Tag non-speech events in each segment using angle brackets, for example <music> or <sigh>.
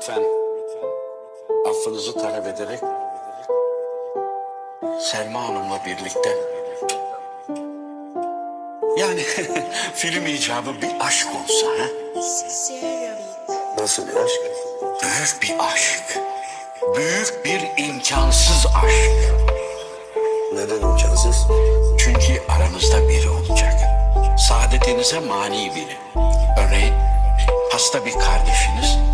lütfen affınızı talep ederek Selma Hanım'la birlikte yani <laughs> film icabı bir aşk olsa ha? Nasıl bir aşk? Büyük bir aşk. Büyük bir imkansız aşk. Neden imkansız? Çünkü aranızda biri olacak. Saadetinize mani biri. Örneğin hasta bir kardeşiniz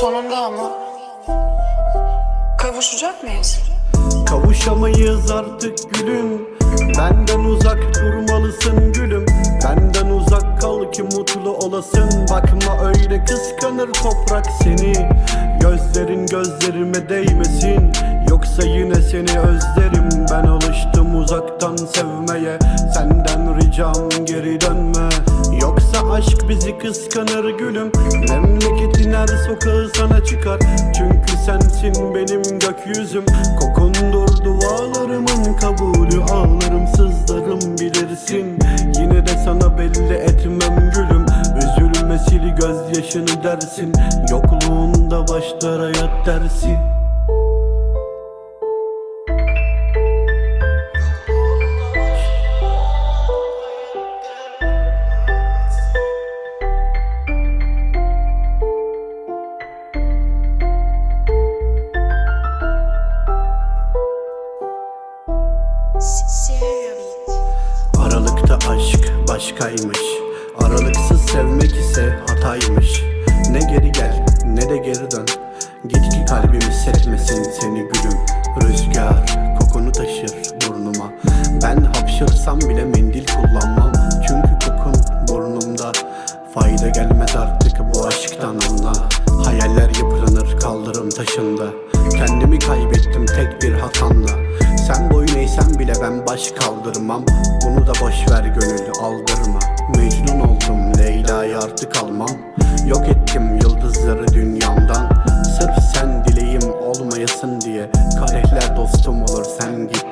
Sonunda ama. Kavuşacak mıyız? Kavuşamayız artık gülüm. Benden uzak durmalısın gülüm. Benden uzak kal ki mutlu olasın. Bakma öyle kıskanır toprak seni. Gözlerin gözlerime değmesin. Yoksa yine seni özlerim. Ben alıştım uzaktan sevmeye. Senden ricam aşk bizi kıskanır gülüm. Memleketin her sokağı sana çıkar. Çünkü sensin benim gökyüzüm. Kokundur dualarımın kabulü. Ağlarım sızlarım bilirsin. Yine de sana belli etmem gülüm. Üzülme sil gözyaşını dersin. Yokluğunda başlar hayat dersi Aralıkta aşk başkaymış. Aralıksız sevmek ise hataymış. Ne geri gel ne de geri dön. Git ki kalbim hissetmesin seni gülüm. Rüzgar kokunu taşır burnuma. Ben hapşırsam bile mendil kullanmam. Çünkü kokun burnumda. Fayda gelmez artık bu aşktan anla. Hayaller yıpranır kaldırım taşında. Kendimi kaybettim tek bir hatanla Sen boyun eğsen bile ben baş kaldırmam. Bunu da boş ver gönül aldırma. Mecnun oldum Leyla'yı artık almam. Yok ettim yıldızları dünyamdan. Sırf sen dileğim olmayasın diye. Kadehler dostum olur sen gittiğinde